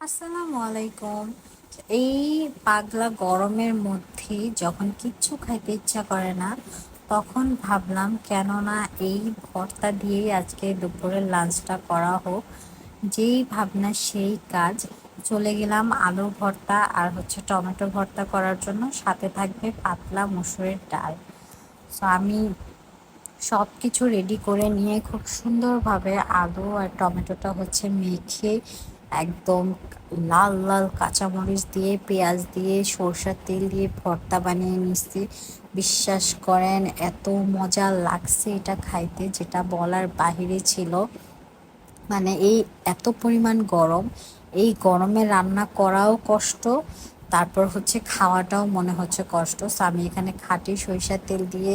আসসালামু আলাইকুম। এই পাগলা গরমের মধ্যে যখন কিচ্ছু খাইতে ইচ্ছা করে না, তখন ভাবলাম কেননা এই ভর্তা দিয়েই আজকে দুপুরের লাঞ্চটা করা হোক। যেই ভাবনা, সেই কাজ। চলে গেলাম আলু ভর্তা আর হচ্ছে টমেটো ভর্তা করার জন্য। সাথে থাকবে পাতলা মুসুরের ডাল। সো আমি সব কিছু রেডি করে নিয়ে খুব সুন্দরভাবে আলু আর টমেটোটা হচ্ছে মেখে একদম লাল লাল কাঁচামরিচ দিয়ে, পেঁয়াজ দিয়ে, সরষার তেল দিয়ে ভর্তা বানিয়ে নিচ্ছি বিশ্বাস করেন, এত মজা লাগছে এটা খাইতে, যেটা বলার বাহিরে ছিল। মানে এই এত পরিমাণ গরম, এই গরমে রান্না করাও কষ্ট, তারপর হচ্ছে খাওয়াটাও মনে হচ্ছে কষ্ট। সো আমি এখানে খাঁটি সরিষার তেল দিয়ে,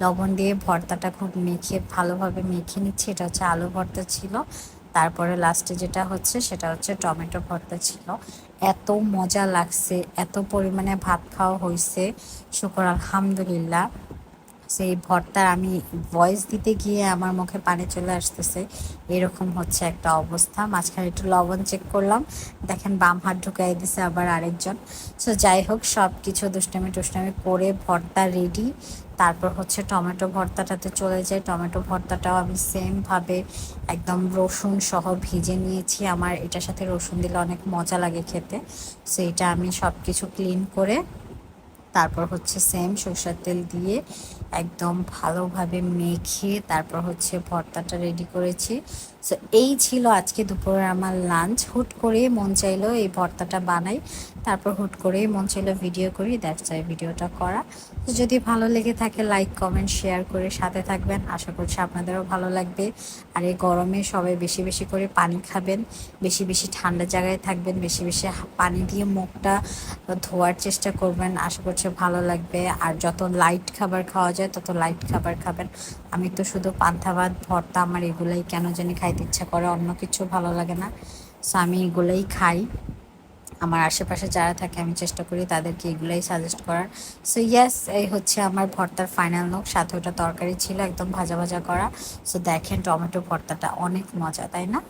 লবণ দিয়ে ভর্তাটা খুব মেখে, ভালোভাবে মেখে নিচ্ছি। এটা হচ্ছে আলু ভর্তা ছিল। তারপরে লাস্টে যেটা হচ্ছে, সেটা হচ্ছে টমেটো ভর্তা ছিল। এত মজা লাগছে, এত পরিমাণে ভাত খাওয়া হয়েছে শুকর আলহামদুলিল্লাহ। সেই ভর্তার আমি ভয়েস দিতে গিয়ে আমার মুখে পানি চলে আসতেছে, এরকম হচ্ছে একটা অবস্থা। মাঝখানে একটু লবণ চেক করলাম, দেখেন বাম হাত ঢুকাই দিছে আবার আরেকজন। সো যাই হোক সব কিছু দুষ্টামি টুষ্টামি করে ভর্তা রেডি তারপর হচ্ছে টমেটো ভর্তাটাতে চলে যায় টমেটো ভর্তাটাও আমি সেমভাবে একদম রসুন সহ ভিজে নিয়েছি। আমার এটার সাথে রসুন দিলে অনেক মজা লাগে খেতে। সো এটা আমি সব কিছু ক্লিন করে, তারপর হচ্ছে সেম সরষের তেল দিয়ে একদম ভালোভাবে মেখে তারপর হচ্ছে ভর্তাটা রেডি করেছি। সো এই ছিল আজকে দুপুরে আমার লাঞ্চ হুট করে মন চাইলো এই ভর্তাটা বানাই। তারপর হুট করে মন চাইলো ভিডিও করি দ্যাটস চাই ভিডিওটা করা। তো যদি ভালো লেগে থাকে লাইক কমেন্ট শেয়ার করে সাথে থাকবেন। আশা করছি আপনাদেরও ভালো লাগবে। আর এই গরমে সবাই বেশি বেশি করে পানি খাবেন। বেশি বেশি ঠান্ডা জায়গায় থাকবেন। বেশি বেশি পানি দিয়ে মুখটা ধোয়ার চেষ্টা করবেন। আশা করছি ভালো লাগবে। আর যত লাইট খাবার খাওয়া যায়, তত লাইট খাবার খাবেন। আমি তো শুধু পান্থা ভাত, ভর্তা আমার এগুলাই কেন জানি খাইতে ইচ্ছা করে, অন্য কিছু ভালো লাগে না। সো আমি এগুলোই খাই। আমার আশেপাশে যারা থাকে, আমি চেষ্টা করি তাদেরকে এগুলোই সাজেস্ট করার। সো ইয়াস এই হচ্ছে আমার ভর্তার ফাইনাল লোক সাথে ওটা তরকারি ছিল, একদম ভাজা ভাজা করা। সো দেখেন টমেটো ভর্তাটা, অনেক মজা, তাই না?